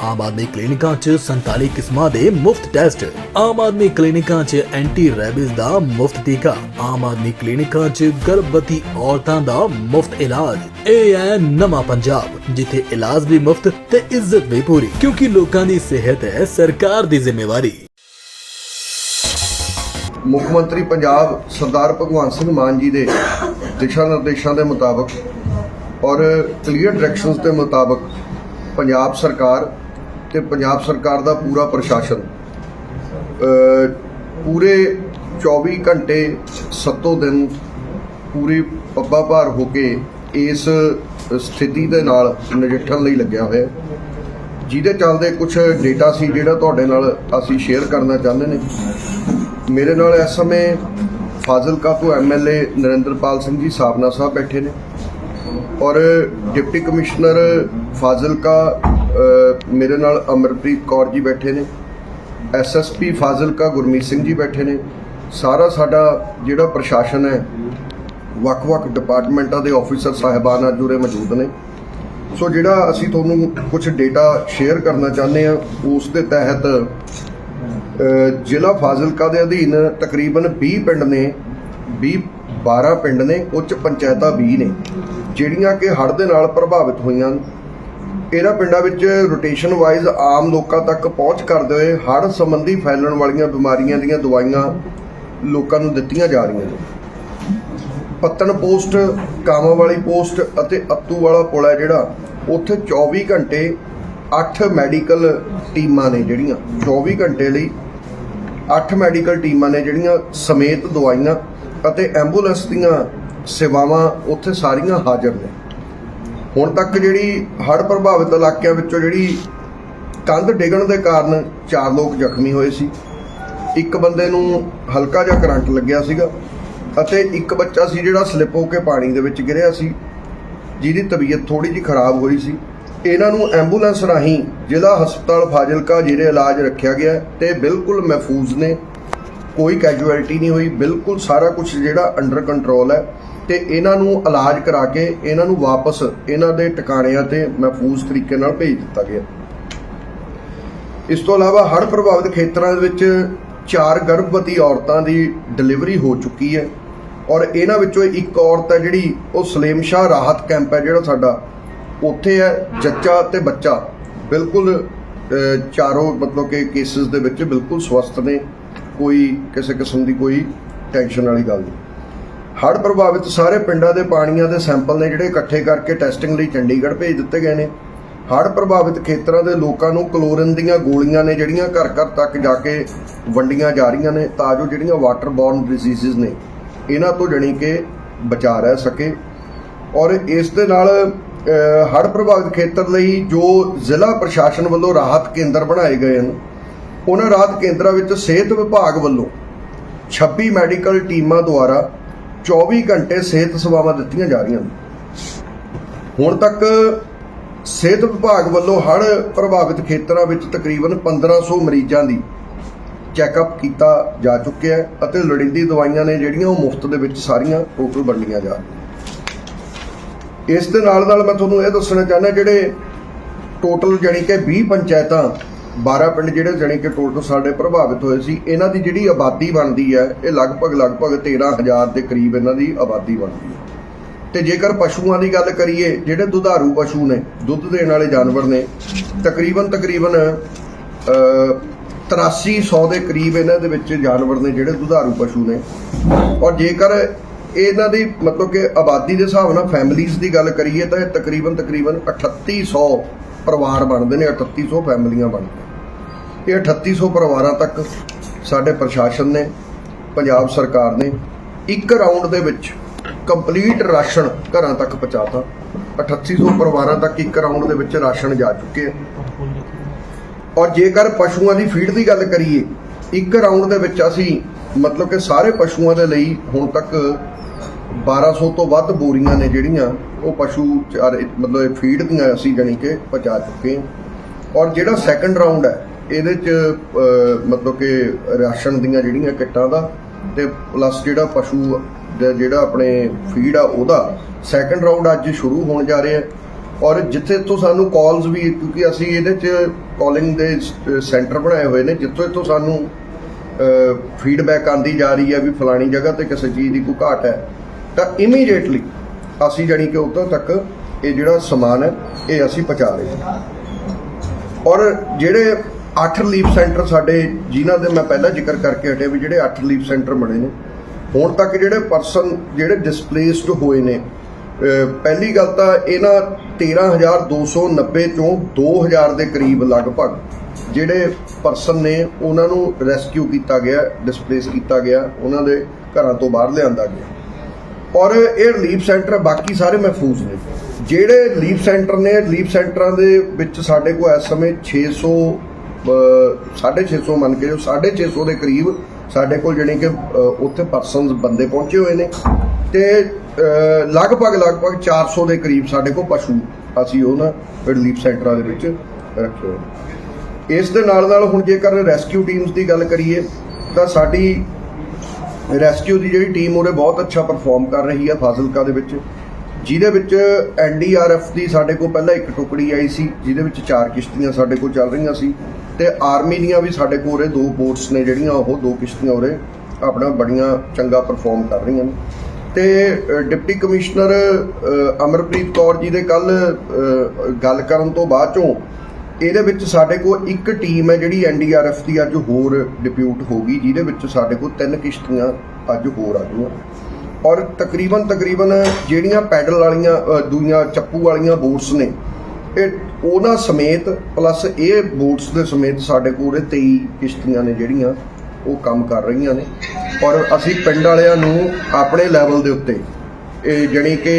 ਆਮ ਆਦਮੀ ਕਲੀਨਿਕਾਂ 'ਚ 47 ਕਿਸਮਾਂ ਦੇ ਮੁਫਤ ਟੈਸਟ। ਆਮ ਆਦਮੀ ਕਲੀਨਿਕਾਂ 'ਚ ਐਂਟੀ ਰੈਬਿਸ ਦਾ ਮੁਫਤ ਟੀਕਾ। ਆਮ ਆਦਮੀ ਕਲੀਨਿਕਾਂ 'ਚ ਗਰਭਵਤੀ ਔਰਤਾਂ ਦਾ ਮੁਫਤ ਇਲਾਜ। ਇਹ ਹੈ ਨਵਾਂ ਪੰਜਾਬ, ਜਿੱਥੇ ਇਲਾਜ ਵੀ ਮੁਫਤ ਤੇ ਇੱਜ਼ਤ ਵੀ ਪੂਰੀ। ਕਿਉਂਕਿ ਲੋਕਾਂ ਦੀ ਸਿਹਤ ਹੈ ਸਰਕਾਰ ਦੀ ਜ਼ਿੰਮੇਵਾਰੀ। ਮੁੱਖ ਮੰਤਰੀ ਪੰਜਾਬ ਸਰਦਾਰ ਭਗਵੰਤ ਸਿੰਘ ਮਾਨ ਜੀ ਦੇ ਦਿਸ਼ਾ ਨਿਰਦੇਸ਼ਾਂ ਦੇ ਮੁਤਾਬਕ ਔਰ ਕਲੀਅਰ ਡਾਇਰੈਕਸ਼ਨਸ ਦੇ ਮੁਤਾਬਕ ਪੰਜਾਬ ਸਰਕਾਰ ਤੇ ਪੰਜਾਬ ਸਰਕਾਰ ਦਾ ਪੂਰਾ ਪ੍ਰਸ਼ਾਸਨ। ਪੂਰੇ 24 ਘੰਟੇ ਸੱਤੋ ਦਿਨ ਪੂਰੀ ਪੱਬਾ ਭਾਰ ਹੋ ਕੇ ਇਸ ਸਥਿਤੀ ਦੇ ਨਾਲ ਨਜਿੱਠਣ ਲਈ ਲੱਗਿਆ ਹੋਇਆ ਜਿਹਦੇ ਚੱਲਦੇ ਕੁਝ ਡੇਟਾ ਸੀ ਜਿਹੜਾ ਤੁਹਾਡੇ ਨਾਲ ਅਸੀਂ ਸ਼ੇਅਰ ਕਰਨਾ ਚਾਹੁੰਦੇ ਨੇ। ਮੇਰੇ ਨਾਲ ਇਸ ਸਮੇਂ ਫਾਜ਼ਿਲਕਾ ਤੋਂ ਐਮਐਲਏ ਨਰਿੰਦਰਪਾਲ ਸਿੰਘ ਜੀ ਸਾਬਨਾ ਸਾਹਿਬ ਬੈਠੇ ਨੇ। ਔਰ ਡਿਪਟੀ ਕਮਿਸ਼ਨਰ ਫਾਜ਼ਿਲਕਾ ਮੇਰੇ ਨਾਲ ਅਮਰਪ੍ਰੀਤ ਕੌਰ ਜੀ ਬੈਠੇ ਨੇ ਐਸਐਸਪੀ ਫਾਜ਼ਿਲਕਾ ਗੁਰਮੀਤ ਸਿੰਘ ਜੀ ਬੈਠੇ ਨੇ। ਸਾਰਾ ਸਾਡਾ ਜਿਹੜਾ ਪ੍ਰਸ਼ਾਸਨ ਹੈ ਵੱਖ-ਵੱਖ ਡਿਪਾਰਟਮੈਂਟਾਂ ਦੇ ਆਫੀਸਰ ਸਾਹਿਬਾਨ ਅੱਜ ਜੁੜੇ ਮੌਜੂਦ ਨੇ। ਸੋ ਜਿਹੜਾ ਅਸੀਂ ਤੁਹਾਨੂੰ ਕੁਝ ਡੇਟਾ ਸ਼ੇਅਰ ਕਰਨਾ ਚਾਹੁੰਦੇ ਆ ਉਸ ਦੇ ਤਹਿਤ ਜ਼ਿਲ੍ਹਾ ਫਾਜ਼ਿਲਕਾ ਦੇ ਅਧੀਨ ਤਕਰੀਬਨ 20 ਪਿੰਡ ਨੇ 20 12 ਪਿੰਡ ਨੇ, ਉੱਚ ਪੰਚਾਇਤਾਂ 20 ਨੇ, ਜਿਹੜੀਆਂ ਕਿ ਹੜ੍ਹ ਦੇ ਨਾਲ ਪ੍ਰਭਾਵਿਤ ਹੋਈਆਂ। ਹਨ ਇਹਨਾਂ ਪਿੰਡਾਂ ਵਿੱਚ ਰੋਟੇਸ਼ਨ ਵਾਈਜ਼ ਆਮ ਲੋਕਾਂ ਤੱਕ ਪਹੁੰਚ ਕਰਦੇ ਹੋਏ ਹੜ੍ਹ ਸੰਬੰਧੀ ਫੈਲਣ ਵਾਲੀਆਂ ਬਿਮਾਰੀਆਂ ਦੀਆਂ ਦਵਾਈਆਂ ਲੋਕਾਂ ਨੂੰ ਦਿੱਤੀਆਂ ਜਾ ਰਹੀਆਂ ਨੇ। ਪੱਤਣ ਪੋਸਟ ਕਾਮਾਂ ਵਾਲੀ ਪੋਸਟ ਅਤੇ ਅੱਤੂ ਵਾਲਾ ਪੁਲ ਹੈ ਜਿਹੜਾ, ਉੱਥੇ 24 ਘੰਟੇ 8 ਮੈਡੀਕਲ ਟੀਮਾਂ ਨੇ ਜਿਹੜੀਆਂ। 24 ਘੰਟੇ ਲਈ 8 ਮੈਡੀਕਲ ਟੀਮਾਂ ਨੇ ਜਿਹੜੀਆਂ ਸਮੇਤ ਦਵਾਈਆਂ ਅਤੇ ਐਂਬੂਲੈਂਸ ਦੀਆਂ ਸੇਵਾਵਾਂ ਉੱਥੇ ਸਾਰੀਆਂ ਹਾਜ਼ਰ ਨੇ। ਹੁਣ ਤੱਕ ਜਿਹੜੀ ਹੜ੍ਹ ਪ੍ਰਭਾਵਿਤ ਇਲਾਕਿਆਂ ਵਿੱਚੋਂ ਜਿਹੜੀ ਕੰਧ ਡਿੱਗਣ ਦੇ ਕਾਰਨ ਚਾਰ ਲੋਕ ਜ਼ਖਮੀ ਹੋਏ ਸੀ। ਇੱਕ ਬੰਦੇ ਨੂੰ ਹਲਕਾ ਜਿਹਾ ਕਰੰਟ ਲੱਗਿਆ ਸੀਗਾ ਅਤੇ ਇੱਕ ਬੱਚਾ ਸੀ ਜਿਹੜਾ ਸਲਿੱਪ ਹੋ ਕੇ ਪਾਣੀ ਦੇ ਵਿੱਚ ਗਿਰਿਆ ਸੀ, ਜਿਹਦੀ ਤਬੀਅਤ ਥੋੜੀ ਜਿਹੀ ਖਰਾਬ ਹੋਈ ਸੀ। ਇਹਨਾਂ ਨੂੰ ਐਂਬੂਲੈਂਸ ਰਾਹੀਂ ਜ਼ਿਲ੍ਹਾ ਹਸਪਤਾਲ ਫਾਜ਼ਿਲਕਾ ਜਿਹੜੇ ਇਲਾਜ ਰੱਖਿਆ ਗਿਆ ਹੈ, ਤੇ ਬਿਲਕੁਲ ਮਹਿਫੂਜ਼ ਨੇ। ਕੋਈ ਕੈਜੂਅਲਟੀ ਨਹੀਂ ਹੋਈ, ਬਿਲਕੁਲ ਸਾਰਾ ਕੁਝ ਜਿਹੜਾ ਅੰਡਰ ਕੰਟਰੋਲ ਹੈ ਤੇ ਇਹਨਾਂ ਨੂੰ ਇਲਾਜ ਕਰਾ ਕੇ ਇਹਨਾਂ ਨੂੰ ਵਾਪਸ ਇਹਨਾਂ ਦੇ ਟਿਕਾਣਿਆਂ ਤੇ ਮਹਿਫੂਜ਼ ਤਰੀਕੇ ਨਾਲ ਭੇਜ ਦਿੱਤਾ ਗਿਆ। ਇਸ ਤੋਂ ਇਲਾਵਾ ਹੜ੍ਹ ਪ੍ਰਭਾਵਿਤ ਖੇਤਰਾਂ ਦੇ ਵਿੱਚ ਚਾਰ ਗਰਭਵਤੀ ਔਰਤਾਂ ਦੀ ਡਿਲੀਵਰੀ ਹੋ ਚੁੱਕੀ ਹੈ ਔਰ ਇਹਨਾਂ ਵਿੱਚੋਂ ਇੱਕ ਔਰਤ ਹੈ ਜਿਹੜੀ ਉਹ ਸਲੇਮ ਸ਼ਾਹ ਰਾਹਤ ਕੈਂਪ ਹੈ ਜਿਹੜਾ ਸਾਡਾ, ਉੱਥੇ ਹੈ ਜੱਚਾ ਤੇ ਬੱਚਾ। ਬਿਲਕੁਲ ਚਾਰੋਂ ਮਤਲਬ ਕਿ ਕੇਸਿਸ ਦੇ ਵਿੱਚ ਬਿਲਕੁਲ ਸਵਸਥ ਨੇ। ਕੋਈ ਕਿਸੇ ਕਿਸਮ ਦੀ ਕੋਈ ਟੈਨਸ਼ਨ ਵਾਲੀ ਗੱਲ ਨਹੀਂ। ਹੜ੍ਹ ਪ੍ਰਭਾਵਿਤ ਸਾਰੇ ਪਿੰਡਾਂ ਦੇ ਪਾਣੀਆਂ ਦੇ ਸੈਂਪਲ ਨੇ ਜਿਹੜੇ ਇਕੱਠੇ ਕਰਕੇ ਟੈਸਟਿੰਗ ਲਈ ਚੰਡੀਗੜ੍ਹ ਭੇਜ ਦਿੱਤੇ ਗਏ ਨੇ। ਹੜ੍ਹ ਪ੍ਰਭਾਵਿਤ ਖੇਤਰਾਂ ਦੇ ਲੋਕਾਂ ਨੂੰ ਕਲੋਰਿਨ ਦੀਆਂ ਗੋਲੀਆਂ ਨੇ ਜਿਹੜੀਆਂ ਘਰ ਘਰ ਤੱਕ ਜਾ ਕੇ ਵੰਡੀਆਂ ਜਾ ਰਹੀਆਂ ਨੇ, ਤਾਂ ਜੋ ਜਿਹੜੀਆਂ ਵਾਟਰ ਬੋਰਨ ਡਿਜ਼ੀਜ਼ਸ ਨੇ, ਇਹਨਾਂ ਤੋਂ ਜਣੀ ਕਿ ਬਚਾ ਰਹਿ ਸਕੇ। ਔਰ ਇਸ ਦੇ ਨਾਲ ਹੜ੍ਹ ਪ੍ਰਭਾਵਿਤ ਖੇਤਰ ਲਈ ਜੋ ਜ਼ਿਲ੍ਹਾ ਪ੍ਰਸ਼ਾਸਨ ਵੱਲੋਂ ਰਾਹਤ ਕੇਂਦਰ ਬਣਾਏ ਗਏ ਹਨ ਉਹਨਾਂ ਰਾਹਤ ਕੇਂਦਰਾਂ ਵਿੱਚ ਸਿਹਤ ਵਿਭਾਗ ਵੱਲੋਂ 26 ਮੈਡੀਕਲ ਟੀਮਾਂ ਦੁਆਰਾ 24 ਘੰਟੇ ਸਿਹਤ ਸੇਵਾਵਾਂ ਦਿੱਤੀਆਂ ਜਾ ਰਹੀਆਂ ਹਨ ਹੁਣ ਤੱਕ ਸਿਹਤ ਵਿਭਾਗ ਵੱਲੋਂ ਹੜ੍ਹ ਪ੍ਰਭਾਵਿਤ ਖੇਤਰਾਂ ਵਿੱਚ ਤਕਰੀਬਨ 1500 ਮਰੀਜ਼ਾਂ ਦੀ ਚੈੱਕਅਪ ਕੀਤਾ ਜਾ ਚੁੱਕਿਆ ਹੈ ਅਤੇ ਲੋੜੀਂਦੀ ਦਵਾਈਆਂ ਨੇ ਜਿਹੜੀਆਂ ਉਹ ਮੁਫਤ ਦੇ ਵਿੱਚ ਸਾਰੀਆਂ ਟੋਟਲ ਵੰਡੀਆਂ ਜਾ ਰਹੀਆਂ ਇਸ ਦੇ ਨਾਲ ਨਾਲ ਮੈਂ ਤੁਹਾਨੂੰ ਇਹ ਦੱਸਣਾ ਚਾਹੁੰਦਾ ਜਿਹੜੇ ਟੋਟਲ ਜਾਣੀ ਕਿ 20 ਪੰਚਾਇਤਾਂ 12 ਪਿੰਡ ਜਿਹੜੇ ਜਾਣੀ ਕਿ ਟੋਟਲ ਸਾਡੇ ਪ੍ਰਭਾਵਿਤ ਹੋਏ ਸੀ, ਇਹਨਾਂ ਦੀ ਜਿਹੜੀ ਆਬਾਦੀ ਬਣਦੀ ਹੈ, ਇਹ ਲਗਭਗ ਲਗਭਗ 13000 ਦੇ ਕਰੀਬ ਇਹਨਾਂ ਦੀ ਆਬਾਦੀ ਬਣਦੀ ਹੈ। ਤੇ ਜੇਕਰ ਪਸ਼ੂਆਂ ਦੀ ਗੱਲ ਕਰੀਏ, ਜਿਹੜੇ ਦੁਧਾਰੂ ਪਸ਼ੂ ਨੇ, ਦੁੱਧ ਦੇਣ ਵਾਲੇ ਜਾਨਵਰ ਨੇ, ਤਕਰੀਬਨ ਤਕਰੀਬਨ ਅ 8300 ਦੇ ਕਰੀਬ ਇਹਨਾਂ ਦੇ ਵਿੱਚ ਜਾਨਵਰ ਨੇ ਜਿਹੜੇ ਦੁਧਾਰੂ ਪਸ਼ੂ ਨੇ। ਔਰ ਜੇਕਰ ਇਹਨਾਂ ਦੀ ਮਤਲਬ ਕਿ ਆਬਾਦੀ ਦੇ ਹਿਸਾਬ ਨਾਲ ਫੈਮਿਲੀਜ਼ ਦੀ ਗੱਲ ਕਰੀਏ, ਤਾਂ ਇਹ ਤਕਰੀਬਨ ਤਕਰੀਬਨ 3800 ਪਰਿਵਾਰ ਬਣਦੇ ਨੇ 3800 ਫੈਮਿਲੀਆਂ ਬਣਦੀਆਂ ਇਹ 3800 ਪਰਿਵਾਰਾਂ ਤੱਕ ਸਾਡੇ ਪ੍ਰਸ਼ਾਸਨ ਨੇ, ਪੰਜਾਬ ਸਰਕਾਰ ਨੇ ਇੱਕ ਰਾਉਂਡ ਦੇ ਵਿੱਚ ਕੰਪਲੀਟ ਰਾਸ਼ਨ ਘਰਾਂ ਤੱਕ ਪਹੁੰਚਾਤਾ। 3800 ਪਰਿਵਾਰਾਂ ਤੱਕ ਇੱਕ ਰਾਉਂਡ ਦੇ ਵਿੱਚ ਰਾਸ਼ਨ ਜਾ ਚੁੱਕੇ ਆ। ਔਰ ਜੇਕਰ ਪਸ਼ੂਆਂ ਦੀ ਫੀਡ ਦੀ ਗੱਲ ਕਰੀਏ, ਇੱਕ ਰਾਉਂਡ ਦੇ ਵਿੱਚ ਅਸੀਂ ਮਤਲਬ ਕਿ ਸਾਰੇ ਪਸ਼ੂਆਂ ਦੇ ਲਈ ਹੁਣ ਤੱਕ 1200 ਤੋਂ ਵੱਧ ਬੋਰੀਆਂ ਨੇ ਜਿਹੜੀਆਂ ਉਹ ਪਸ਼ੂ ਚਾਰੇ ਮਤਲਬ ਫੀਡ ਦੀਆਂ ਅਸੀਂ ਜਾਣੀ ਕਿ ਪਹੁੰਚਾ ਚੁੱਕੇ ਹਾਂ ਔਰ ਜਿਹੜਾ ਸੈਕੰਡ ਰਾਉਂਡ ਹੈ ਇਹਦੇ ਚ ਮਤਲਬ ਕਿ ਰਾਸ਼ਨ ਦੀਆਂ ਜਿਹੜੀਆਂ ਕਿੱਟਾਂ ਦਾ ਤੇ ਪਲੱਸ ਜਿਹੜਾ ਪਸ਼ੂ ਦਾ ਜਿਹੜਾ ਆਪਣੇ ਫੀਡ ਆ ਉਹਦਾ ਸੈਕੰਡ ਰਾਊਂਡ ਅੱਜ ਸ਼ੁਰੂ ਹੋਣ ਜਾ ਰਿਹਾ ਹੈ ਔਰ ਜਿੱਥੇ ਤੋਂ ਸਾਨੂੰ ਕਾਲਸ ਵੀ, ਕਿਉਂਕਿ ਅਸੀਂ ਇਹਦੇ ਚ ਕਾਲਿੰਗ ਦੇ ਸੈਂਟਰ ਬਣਾਏ ਹੋਏ ਨੇ, ਜਿੱਥੋਂ ਇੱਥੋਂ ਸਾਨੂੰ ਫੀਡਬੈਕ ਆਂਦੀ ਜਾ ਰਹੀ ਹੈ ਵੀ ਫਲਾਣੀ ਜਗ੍ਹਾ ਤੇ ਕਿਸੇ ਚੀਜ਼ ਦੀ ਕੋਈ ਘਾਟ ਹੈ। ਤਾਂ ਇਮੀਡੀਏਟਲੀ ਅਸੀਂ ਜਾਣੀ ਕਿ ਉਦੋਂ ਤੱਕ ਇਹ ਜਿਹੜਾ ਸਮਾਨ ਹੈ, ਇਹ ਅਸੀਂ ਪਹੁੰਚਾ ਰਹੇ ਹਾਂ। ਔਰ ਜਿਹੜੇ 8 ਰਿਲੀਫ ਸੈਂਟਰ ਸਾਡੇ ਜਿਨ੍ਹਾਂ ਦੇ ਮੈਂ ਪਹਿਲਾਂ ਜ਼ਿਕਰ ਕਰਕੇ ਹਟਿਆ ਵੀ ਜਿਹੜੇ 8 ਰਿਲੀਫ ਸੈਂਟਰ ਬਣੇ ਨੇ। ਹੁਣ ਤੱਕ ਜਿਹੜੇ ਪਰਸਨ ਜਿਹੜੇ ਡਿਸਪਲੇਸਡ ਹੋਏ ਨੇ ਪਹਿਲੀ ਗੱਲ ਤਾਂ ਇਹਨਾਂ 13290 ਚੋਂ 2000 ਦੇ ਕਰੀਬ ਲਗਭਗ ਜਿਹੜੇ ਪਰਸਨ ਨੇ ਉਹਨਾਂ ਨੂੰ ਰੈਸਕਿਊ ਕੀਤਾ ਗਿਆ ਡਿਸਪਲੇਸ ਕੀਤਾ ਗਿਆ ਉਹਨਾਂ ਦੇ ਘਰਾਂ ਤੋਂ ਬਾਹਰ ਲਿਆਂਦਾ ਗਿਆ। ਔਰ ਇਹ ਰਿਲੀਫ ਸੈਂਟਰ ਬਾਕੀ ਸਾਰੇ ਮਹਿਫੂਜ਼ ਨੇ। ਜਿਹੜੇ ਰਿਲੀਫ ਸੈਂਟਰ ਨੇ ਰਿਲੀਫ ਸੈਂਟਰਾਂ ਦੇ ਵਿੱਚ ਸਾਡੇ ਕੋਲ ਇਸ ਸਮੇਂ 600 ਅਹ, 650 ਮੰਨ ਕੇ ਜੋ 650 ਦੇ ਕਰੀਬ ਸਾਡੇ ਕੋਲ ਜਾਣੀ ਕਿ ਉੱਥੇ ਪਰਸਨਸ ਬੰਦੇ ਪਹੁੰਚੇ ਹੋਏ ਨੇ। ਤੇ ਅਹ, ਲਗਭਗ ਲਗਭਗ 400 ਦੇ ਕਰੀਬ ਸਾਡੇ ਕੋਲ ਪਸ਼ੂ ਅਸੀਂ ਉਹ ਨਾ ਰਿਲੀਫ ਸੈਂਟਰਾਂ ਦੇ ਵਿੱਚ ਰੱਖੇ ਹੋਏ ਇਸ ਦੇ ਨਾਲ ਨਾਲ ਹੁਣ ਜੇਕਰ ਰੈਸਕਿਊ ਟੀਮਸ ਦੀ ਗੱਲ ਕਰੀਏ ਤਾਂ ਸਾਡੀ ਰੈਸਕਿਊ ਦੀ ਜਿਹੜੀ ਟੀਮ ਉਹਨੇ ਬਹੁਤ ਅੱਛਾ ਪਰਫਾਰਮ ਕਰ ਰਹੀ ਹੈ ਫਾਜ਼ਿਲਕਾ ਦੇ ਵਿੱਚ ਜਿਹਦੇ ਵਿੱਚ ਐਨਡੀਆਰਐਫ ਦੀ ਸਾਡੇ ਕੋਲ ਪਹਿਲਾਂ ਇੱਕ ਟੁਕੜੀ ਆਈ ਸੀ ਜਿਹਦੇ ਵਿੱਚ ਚਾਰ ਕਿਸ਼ਤੀਆਂ ਸਾਡੇ ਕੋਲ ਚੱਲ ਰਹੀਆਂ ਸੀ। ਤੇ ਆਰਮੀ ਦੀਆਂ ਵੀ ਸਾਡੇ ਕੋਲ ਉਰੇ ਦੋ ਬੋਟਸ ਨੇ ਜਿਹੜੀਆਂ, ਉਹ ਦੋ ਕਿਸ਼ਤੀਆਂ ਉਰੇ ਆਪਣਾ ਬੜੀਆਂ ਚੰਗਾ ਪਰਫਾਰਮ ਕਰ ਰਹੀਆਂ ਨੇ। ਤੇ ਡਿਪਟੀ ਕਮਿਸ਼ਨਰ ਅਮਰਪ੍ਰੀਤ ਕੌਰ ਜੀ ਦੇ ਕੱਲ ਗੱਲ ਕਰਨ ਤੋਂ ਬਾਅਦ ਚੋਂ ਇਹਦੇ ਵਿੱਚ ਸਾਡੇ ਕੋਲ ਇੱਕ ਟੀਮ ਹੈ ਜਿਹੜੀ ਐਨਡੀਆਰਐਫ ਦੀ ਅੱਜ ਹੋਰ ਡਿਪਿਊਟ ਹੋ ਗਈ, ਜਿਹਦੇ ਵਿੱਚ ਸਾਡੇ ਕੋਲ ਤਿੰਨ ਕਿਸ਼ਤੀਆਂ ਅੱਜ ਹੋਰ ਆ ਗਈਆਂ। ਔਰ ਤਕਰੀਬਨ ਤਕਰੀਬਨ ਜਿਹੜੀਆਂ ਪੈਡਲ ਵਾਲੀਆਂ ਦੂਈਆਂ ਚੱਪੂ ਵਾਲੀਆਂ ਬੋਟਸ ਨੇ ਇਹ ਉਹਨਾਂ ਸਮੇਤ ਪਲੱਸ ਇਹ ਬੋਟਸ ਦੇ ਸਮੇਤ ਸਾਡੇ ਕੋਲ ਇਹ 23 ਕਿਸ਼ਤੀਆਂ ਨੇ ਜਿਹੜੀਆਂ, ਉਹ ਕੰਮ ਕਰ ਰਹੀਆਂ ਨੇ। ਔਰ ਅਸੀਂ ਪਿੰਡ ਵਾਲਿਆਂ ਨੂੰ ਆਪਣੇ ਲੈਵਲ ਦੇ ਉੱਤੇ, ਇਹ ਜਣੀ ਕਿ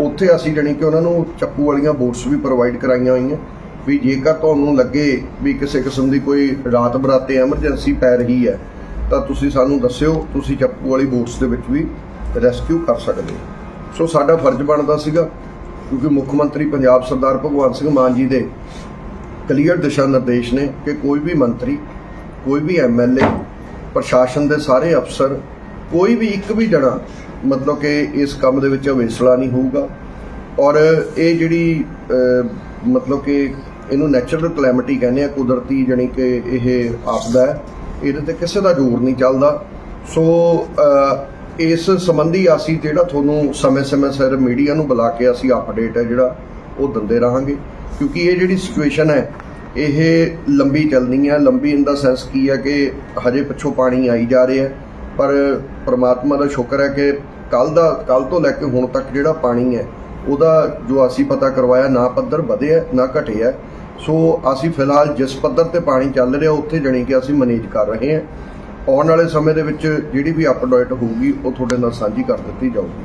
ਉੱਥੇ ਅਸੀਂ ਜਣੀ ਕਿ ਉਹਨਾਂ ਨੂੰ ਚੱਪੂ ਵਾਲੀਆਂ ਬੋਟਸ ਵੀ ਪ੍ਰੋਵਾਈਡ ਕਰਾਈਆਂ ਹੋਈਆਂ। ਵੀ ਜੇਕਰ ਤੁਹਾਨੂੰ ਲੱਗੇ ਵੀ ਕਿਸੇ ਕਿਸਮ ਦੀ ਕੋਈ ਰਾਤ ਬਰਾਤੇ ਐਮਰਜੈਂਸੀ ਪੈ ਰਹੀ ਹੈ, ਤਾਂ ਤੁਸੀਂ ਸਾਨੂੰ ਦੱਸਿਓ, ਤੁਸੀਂ ਚੱਪੂ ਵਾਲੀ ਬੋਟਸ ਦੇ ਵਿੱਚ ਵੀ ਰੈਸਕਿਊ ਕਰ ਸਕਦੇ ਹੋ। ਸੋ ਸਾਡਾ ਫਰਜ਼ ਬਣਦਾ ਸੀਗਾ ਕਿਉਂਕਿ ਮੁੱਖ ਮੰਤਰੀ ਪੰਜਾਬ ਸਰਦਾਰ ਭਗਵੰਤ ਸਿੰਘ ਮਾਨ ਜੀ ਦੇ ਕਲੀਅਰ ਦਿਸ਼ਾ ਨਿਰਦੇਸ਼ ਨੇ ਕਿ ਕੋਈ ਵੀ ਮੰਤਰੀ, ਕੋਈ ਵੀ ਐਮਐਲਏ ਪ੍ਰਸ਼ਾਸਨ ਦੇ ਸਾਰੇ ਅਫਸਰ, ਕੋਈ ਵੀ ਇੱਕ ਵੀ ਜਣਾ, ਮਤਲਬ ਕਿ ਇਸ ਕੰਮ ਦੇ ਵਿੱਚ ਅਵੇਸਲਾ ਨਹੀਂ ਹੋਊਗਾ। ਔਰ ਇਹ ਜਿਹੜੀ ਮਤਲਬ ਕਿ ਇਹਨੂੰ ਨੈਚੁਰਲ ਕਲੈਮਿਟੀ ਕਹਿੰਦੇ ਆ, ਕੁਦਰਤੀ ਜਾਣੀ ਕਿ ਇਹ ਆਪਦਾ ਹੈ, ਇਹਦੇ ਤੇ ਕਿਸੇ ਦਾ ਜ਼ੋਰ ਨਹੀਂ ਚੱਲਦਾ। ਸੋ ਇਸ ਸੰਬੰਧੀ ਅਸੀਂ ਜਿਹੜਾ ਤੁਹਾਨੂੰ ਸਮੇਂ-ਸਮੇਂ ਸਿਰ ਮੀਡੀਆ ਨੂੰ ਬੁਲਾ ਕੇ ਅਸੀਂ ਅਪਡੇਟ ਹੈ ਜਿਹੜਾ, ਉਹ ਦਿੰਦੇ ਰਹਾਂਗੇ। ਕਿਉਂਕਿ ਇਹ ਜਿਹੜੀ ਸਿਚੁਏਸ਼ਨ ਹੈ, ਇਹ ਲੰਬੀ ਚੱਲਣੀ ਹੈ। ਲੰਬੀ ਇਨ ਦਾ ਸੈਂਸ ਕੀ ਹੈ ਕਿ ਹਜੇ ਪਿੱਛੋਂ ਪਾਣੀ ਆਈ ਜਾ ਰਿਹਾ ਹੈ। ਪਰ ਪ੍ਰਮਾਤਮਾ ਦਾ ਸ਼ੁਕਰ ਹੈ ਕਿ ਕੱਲ ਦਾ ਕੱਲ ਤੋਂ ਲੈ ਕੇ ਹੁਣ ਤੱਕ ਜਿਹੜਾ ਪਾਣੀ ਹੈ, ਉਹਦਾ ਜੋ ਅਸੀਂ ਪਤਾ ਕਰਵਾਇਆ, ਨਾ ਪੱਧਰ ਵਧਿਆ, ਨਾ ਘਟਿਆ। ਸੋ ਅਸੀਂ ਫਿਲਹਾਲ ਜਿਸ ਪੱਧਰ ਤੇ ਪਾਣੀ ਚੱਲ ਰਿਹਾ, ਉੱਥੇ ਜਣੀ ਕਿ ਅਸੀਂ ਮੈਨੇਜ ਕਰ ਰਹੇ ਹਾਂ। ਆਉਣ ਵਾਲੇ ਸਮੇਂ ਦੇ ਵਿੱਚ ਜਿਹੜੀ ਵੀ ਅਪਡੇਟ ਹੋਊਗੀ, ਉਹ ਤੁਹਾਡੇ ਨਾਲ ਸਾਂਝੀ ਕਰ ਦਿੱਤੀ ਜਾਊਗੀ।